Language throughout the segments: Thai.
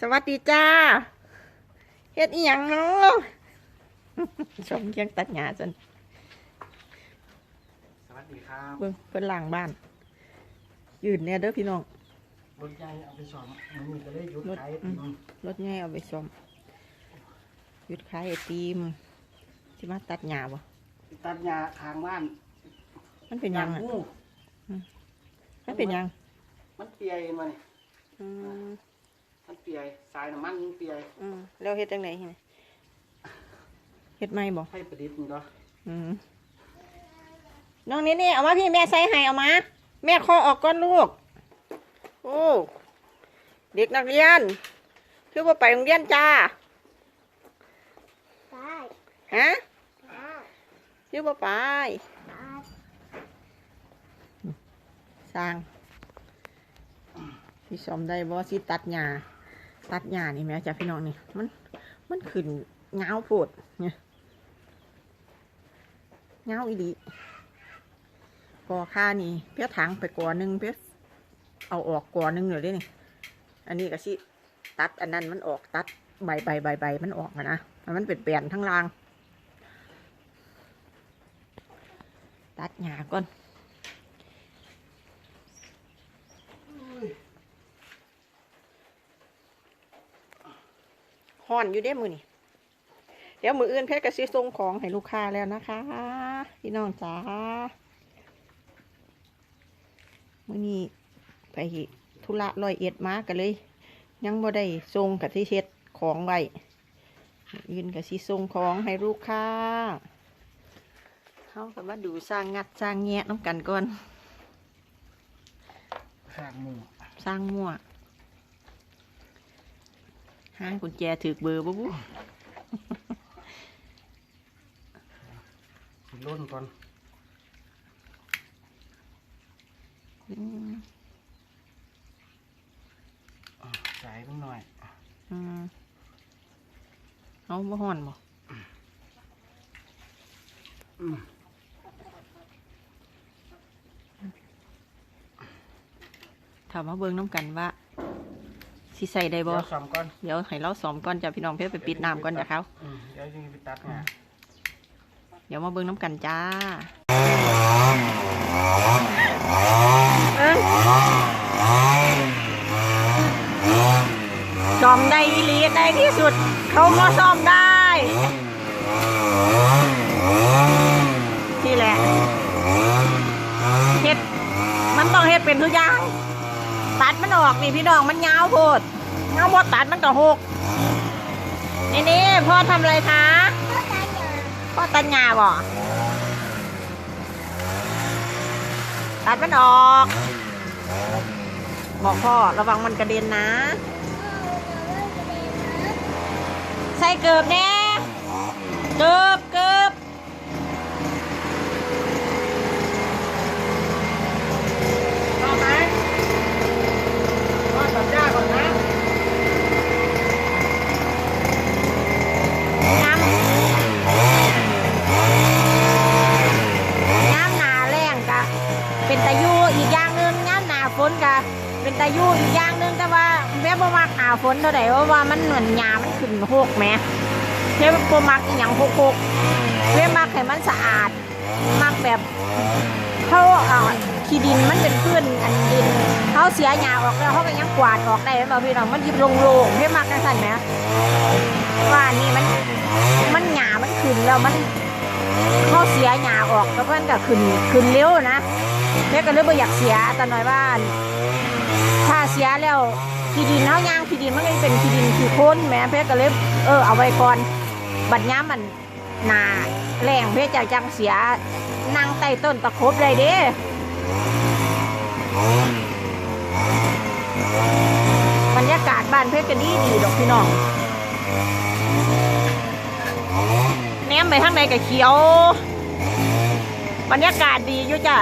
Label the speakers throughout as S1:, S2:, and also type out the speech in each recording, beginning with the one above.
S1: สวัสดีจ้าเฮ็ดอีหยังเนาะชมเคียงตัดหญ้าจน
S2: สวัสดีครับ
S1: เบิ่งเพิ่นล้างบ้าน ยืนเนี่ยเด้อพี่น้อง
S2: รถใหญ่เอาไปสอนมันมีก็เลยหยุด
S1: รถ
S2: ขาย
S1: อืม
S2: อืม
S1: รถใหญ่เอาไปซ่อมหยุดขายไอติมสิมาตัดหญ้าบ่
S2: ตัดหญ้าทางบ้าน
S1: มันเป็นหยังอะ
S2: งู
S1: มันเป็นหยัง
S2: มันเปียยมาเนี่ย
S1: อื ม
S2: มันเปียยสายน้ำมันมันเปียย
S1: อืมแล้วเฮ็ดจังได๋นี่เฮ็ดใหม่บ่
S2: ให้ประดิษฐ์มันก็
S1: อืมน้องนี่นี่เอามาพี่แม่ใส่ให้เอามา แม่คอออกก่อนลูก โอ้เด็กนักเรียน คือว่าไปโรงเรียนจ้า
S3: ได้
S1: ฮะ
S3: ได้
S1: คือว่าไป
S3: ได้
S1: สร้างพี่สอมได้บ่สิตัดหญ้า ตัดหญ้านี่แม่จ้ะพี่น้องนี่ มันมันขึ้นเงาโพดเนี่ยเงาอีดีก่อค่านี่ เพี้ยถังไปก่อหนึ่งเพี้ยเอาออกก่อหนึ่งเลยเด้นี่อันนี้ก็สิตัดอันนั้นมันออกตัดใบใบใบใบมันออกนะมันเป็นแปลนทั้งราง ตัดหญ้าก่อน ห่อนอยู่เด้มือนี่เดี๋ยวมืออื่นเพชรกระซิส่งของให้ลูกค้าแล้วนะคะ พี่น้องจ๋ามือนี้ไปธุระลอยเอ็ดมากันเลย ยังบ่ได้ส่งกับที่เช็ดของไว้มื้ออื่นกระซิส่งของให้ลูกค้าเขาก็มาดูสร้างงัดสร้างแงะน้ำกันก่อน
S2: ข้างหมู
S1: สร้างมั่ว ห้างกุญแจถือเบอร์บ่บุ
S2: สิล้นก่อน
S1: อืม
S2: อ่าสายมันหน่อย
S1: อืมเอาบ่ห่อนบ่
S2: อืม
S1: ถามมาเบิ่งน้ำกันว่า สิใส่ได้บ่
S2: เดี๋ยวซ้อมก่อน
S1: เดี๋ยวให้เราซ้อมก่อนจ้ะพี่น้องเพื่อไปปิดน้ำก่อนจ้ะเขา
S2: อืมเดี๋ยวจะไปตัดหญ้า
S1: เดี๋ยวมาเบิ่งน้ำกันจ้าซ้อมได้อีหลีได้ที่สุด เขาก็ซ้อมได้ที่แหละเฮ็ดมันต้องเฮ็ดเป็นทุกอย่างตัด มันออกนี่พี่น้องมันยาวโพดเงาบดตัดมันก็หกนี่นี่พ่อทำอะไรคะ
S3: ก็ได้เยอะ
S1: พ่อตัญญาบ่ตัดมันออก บอกพ่อระวังมันกระเด็นนะ ใส่เกือบแน่เกือบเกือบ
S2: เอาไหมว่าตัดหญ้าก่อนนะ
S1: น้ำน้ำหนาแรงกะ เป็นตะยูอีกอย่างหนึ่งน้ำหนาฝนกะ เป็นตะยูอีกอย่างหนึ่งแต่ว่าแม่บ่มักหนาฝนเท่าไหร่เพราะว่า มันเหมือนหญ้ามันขึ้นหกแหม่แม่บ่มักอหย่างโหกๆแม่มักให้มันสะอาดมักแบบเขาเอาขี้ดินมันเป็นพื้นอันดินเขาเสียหญ้าออกแล้วเขาก็ยังกวาดออกได้แล้วพี่น้องมันยิบโลงๆแม่มักจังซั่นแหมว่านี่มันมันหญ้ามันขึ้นแล้วมันเขาเสียหญ้าออกแล้วเพื่อนก็ขึ้นขึ้นเร็วนะแม่ก็เลยบ่อยากเสียแต่หน่อยว่าถ้าเสียแล้ว ที่ดินเฮาย่างที่ดินมันก็เป็นที่ดินที่โค้นแม่เพ่ก็เลยเออเอาไว้ก่อนบัดย้ำมันหนาแรงเพ่จะจังเสียนั่งใต้ต้นตะครบเลยเด้บรรยากาศบ้านเพ่ก็ดีดีดอกพี่น้องแหนมไปทางใดก็เขียว บรรยากาศดีอยู่จ้ะ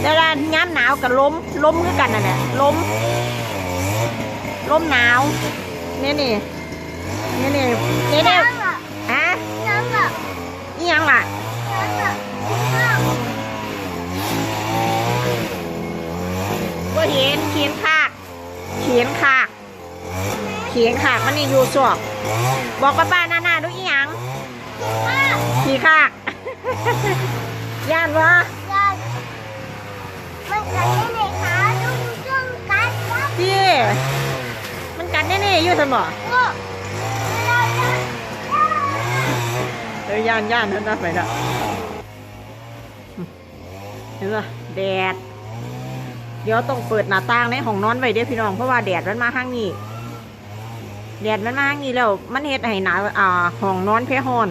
S1: แต่ละย้ำหนาวกับลมล้มคือกันน่ะเนี่ยลม ลมหนาว นี่นี่นี่นี่นี่นี่
S3: น้ำอะ
S1: ฮะ
S3: น้ำอะ
S1: นี่ยังล่ะ
S3: น้ำอะน้ำ
S1: ก็เห็นเขียนคากเขียนคาก
S3: แม่
S1: เขียงขากมันนี่อยู่สวกบอกป้าป้าหน้าหน้าดูอีหยังขี่ขากย่านวะ
S3: Rồi. Mình cần cái này hả? Đúng chung cái đó.
S1: พี่มัน กัดแน่ๆอยู่สมอเออย่านย่านเท่านั้นไปละเห็นปะแดด เดี๋ยวต้องเปิดหน้าต่างในห้องนอนไว้เด้พี่น้องเพราะว่าแดดมันมาข้างนี้แดดมันมาข้างนี้แล้วมันเฮ็ดให้หนาอ่าห้องนอนเพร้อน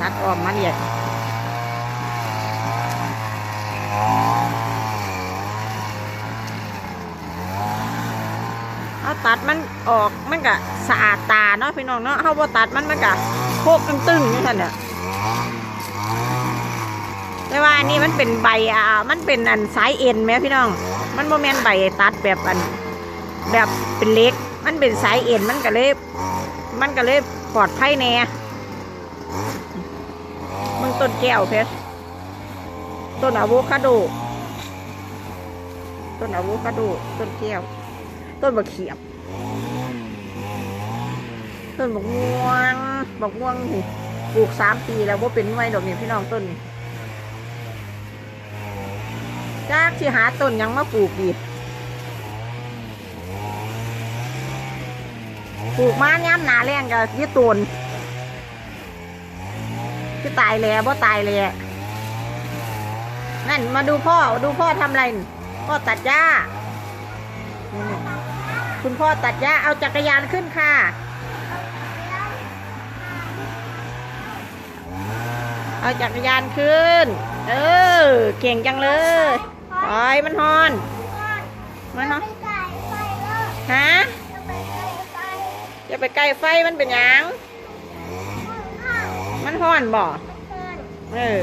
S1: ตัดออกมาเรียดเอา ตัดมันออกมันก็สะอาดตาเนาะพี่น้องเนาะเฮาบ่ตัดมันมันก็โคกตึงๆนี่ท่านเนี่ยแต่ว่าอันนี้มันเป็นใบอ่ามันเป็นอันสายเอ็นไหมพี่น้อง มันโมเมนใบตัดแบบอันแบบเป็นเล็ก มันเป็นสายเอ็นมันก็เลยมันก็เลยปลอดภัยแน่มึงต้นแก้วเพชรต้นอะโวคาโด ต้นอะโวคาโด ต้นแก้ว ต้นบะเขียบ ต้นบกม่วงบกม่วงนี่ปลูกสามปีแล้วว่าเป็นหน่วยดอกนี่พี่น้องต้นนี่จากที่หาต้นยังมาปลูกดีปลูกมาย้ำหนาแรงกับยี่ตูนที่ตายแล้วบ่ตายเลยนั่นมาดูพ่อดูพ่อทำอะไรพ่อตัดหญ้าคุณพ่อตัดหญ้าเอาจักรยานขึ้นค่ะ เอาจักรยานขึ้น เออ เก่งจังเลยโอ้ยมันฮอน มันฮอน
S3: Mình cài quay đó.
S1: ฮะอย่าไปใกล้ไฟมันเป็นยัง มันฮอนบ่เออ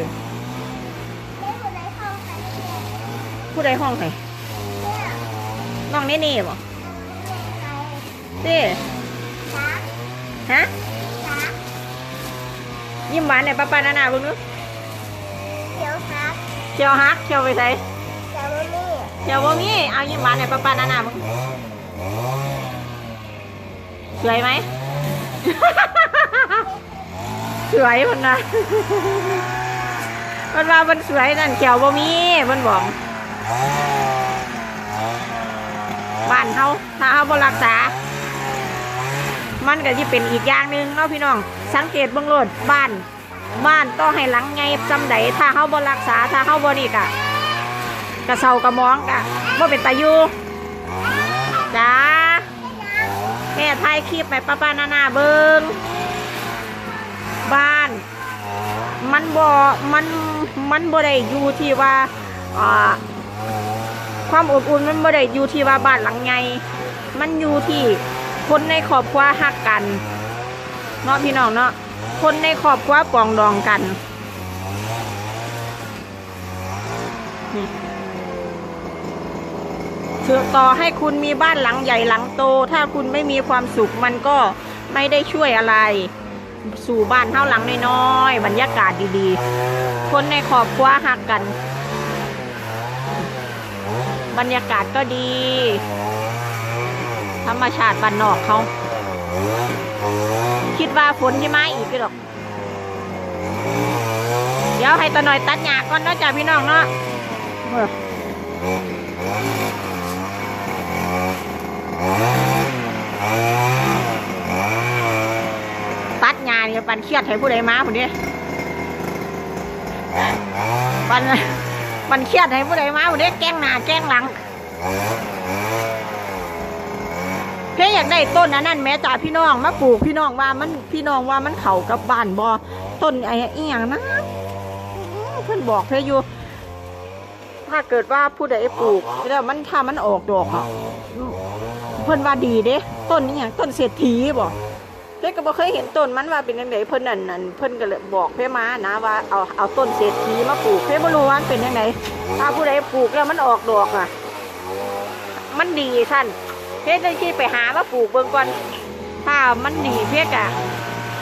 S1: ผู้ใดห้องไหนน้องเน่เน่บ่เต้ฮะ ยิ้มหวานเนี่ยป้าป้านานาเบิ่งดู
S3: Kiểu hạt.
S1: เชียวฮักเชียวไปใส่
S3: Chào bố mẹ.
S1: เชียวบ่มีเอายิ้มหวานเนี่ยป้าป้านานาเบิ่งสวยไหมสวยมันนะมันว่ามันสวยนั่นเขียวบ่มีมันบอกบ้านเขาถ้าเขาบ่รักษา มันก็จะเป็นอีกอย่างหนึ่งเนาะพี่น้อง สังเกตเบื้องโลดบ้าน บ้านต้องให้หลังไงจำใดถ้าเขาบรักษาถ้าเขาบ่นี่กะกระเซากระมองกะบ่เป็นตายูจ้าแม่ถ่ายคลิปไปป้าป้านานาเบิงบ้าน มันบ่มันมันบ่ได้อยู่ที่ว่าความอบอุ่นมันไม่ได้อยู่ที่ว่าบ้านหลังไงมันอยู่ที่ คนในครอบครัวฮักกันเนาะพี่น้องเนาะคนในครอบครัวปองดองกันนี่ถือต่อให้คุณมีบ้านหลังใหญ่หลังโต ถ้าคุณไม่มีความสุขมันก็ไม่ได้ช่วยอะไร สู่บ้านเท่าหลังน้อยๆบรรยากาศดีๆ คนในครอบครัวฮักกัน บรรยากาศก็ดี ธรรมชาติบ้านนอกเขา คิดว่าฝนที่มาอีกหรอก เดี๋ยวให้ตาหน่อยตัดหญ้าก่อนเนาะจ้าพี่น้องเนาะตัดหญ้าเนี่ยปันเครียดให้ผู้ใดมาผู้นี้ปันปันเครียดให้ผู้ใดมาผู้นี้แกล้งหน้าแกล้งหลัง เพ่อยากได้ต้นอันนั้นแม้จ่าพี่น้องมาปลูกพี่น้องว่ามันพี่น้องว่ามันเข่ากับบ้านบอต้นไอ้เอียงนะเพื่อนบอกเพ่อยู่ถ้าเกิดว่าผู้ใดปลูกแล้วมันถ้ามันออกดอกอะเพื่อนว่าดีเด้ต้นนี้อย่างต้นเศรษฐีบอกเพ่ก็บ่เคยเห็นต้นมันว่าเป็นยังไงเพิ่อนนั่นนั่นเพิ่อนก็เลยบอกเพ่มานะว่าเอาเอาต้นเศรษฐีมาปลูกเพ่บ่รู้ว่าเป็นยังไงถ้าผู้ใดปลูกแล้วมันออกดอกอะ มันดีท่าน เพชรเลยที่ไปหาว่าปลูกเบิ่งก่อนถ้ามันดีเพชรอะ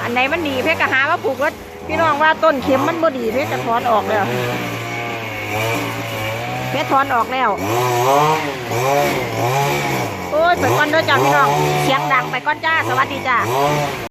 S1: อันไหนมันดีเพชรก็หาว่าปลูกแล้วพี่น้องว่าต้นเข็มมันบ่ดีเพชรก็ถอนออกแล้วเพเพชรถอนออกแล้วโอ้ยไปก่อนเด้อจ้าพี่น้องเสียงดังไปก่อนจ้าสวัสดีจ้า